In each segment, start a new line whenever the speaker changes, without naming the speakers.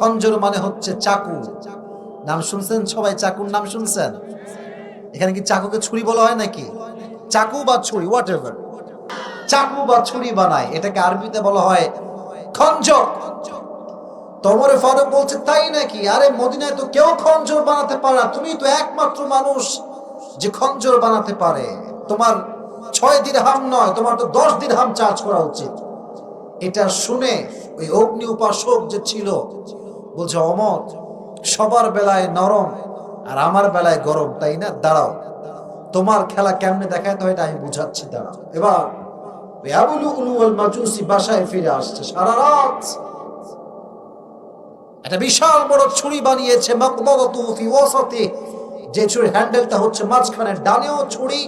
খঞ্জর মানে হচ্ছে চাকু। নাম শুনছেন সবাই? চাকুর নাম শুনছেন? এখানে কি চাকুকে ছুরি বলা হয় নাকি? চাকু বা ছুরি হোয়াট এভার চাকু বা ছুরি বানায়, এটাকে আরবিতে বলা হয় খঞ্জর। তোমার ফারুক বলছে, তাই নাকি? আরে, মদিনায় তো কেউ খঞ্জর বানাতে পারে তুমি তো একমাত্র মানুষ যে খঞ্জর বানাতে পারে। তোমার ছয় দিরহাম নয়, তোমার তো দশ দিরহাম চার্জ করা উচিত। এটা শুনে ওই অগ্নি উপাসক যে ছিল বলছে, অমর, সবার বেলায় নরম আর আমার বেলায় গরম, তাই না? দাঁড়াও, তোমার খেলা কেমনে দেখাতে হয় এটা আমি বুঝাচ্ছি, দাঁড়াও। এবার একটা বিশাল বড় ছুরি বানিয়েছে যে ছুরির হ্যান্ডেলটা হচ্ছে মাঝখানে ছুরি,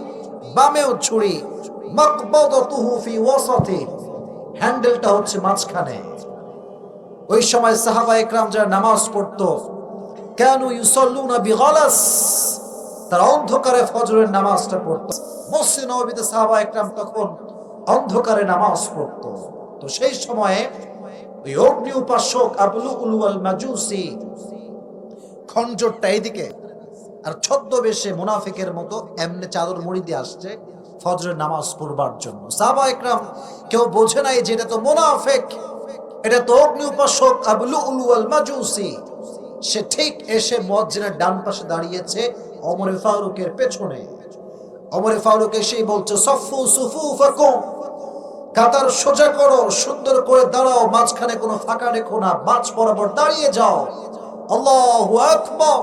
বামেও ছুরি হ্যান্ডেলটা হচ্ছে মাঝখানে। ওই সময় সাহাবা একরাম যারা নামাজ পড়তো, কেন ইউসাল্লুনা বিগালাস? তারা অন্ধকারে ফজরের নামাজটা পড়তো। মসজিদ নবীতে সাহাবা একরাম তখন অন্ধকারে নামাজ পড়তো। তো সেই সময়ে ওই অগ্নি উপাসক আবুল উলুয়াল মাজুসি খঞ্জরটা এইদিকে, আর ছদ্মবেশে মুনাফিকের মতো এমনি চাদর মুড়ি দিয়ে আসছে ফজরের নামাজ পড়বার জন্য। সাহাবা একরাম কেউ বোঝে নাই যে এটা তো মুনাফিক। এটা তো অগ্নি উপাসক আবুল উলুয়াল মাজুসি। সে ঠিক এসে মজ্জিনের ডান পাশে দাঁড়িয়েছে অমরে ফারুকের পেছনে। অমরে ফারুক এসেই বলছে, সফু সুফু ফাকুম। কাতার সোজা করো, সুন্দর করে দাঁড়াও, মাঝখানে কোনো ফাঁকা রেখো না, মাঝ বরাবর দাঁড়িয়ে যাও। আল্লাহু আকবার।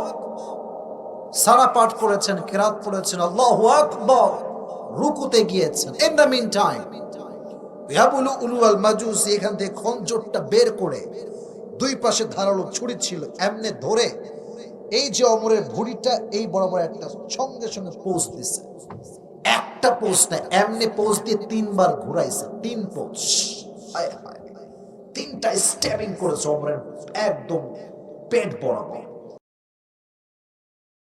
সারা পাঠ করেছেন কিরাত পড়েছেন, আল্লাহু আকবার। রুকুতে গিয়েছেন। In the mean time. ইয়াবুলু এখান থেকে খঞ্জরটা বের করে দুই পাশে ধারালো ছুরি ছিল, এমনে ধরে এই যে অমরের ভুড়িটা, এই বরাবর একটা সঙ্গে সঙ্গে পোজ দিছে। একটা পোজ না, এমনি পোজ দিয়ে তিনবার ঘুরাইছে, তিন পোজ। তিনটা স্ট্যাবিং করেছে অমরের একদম পেট বরাবর।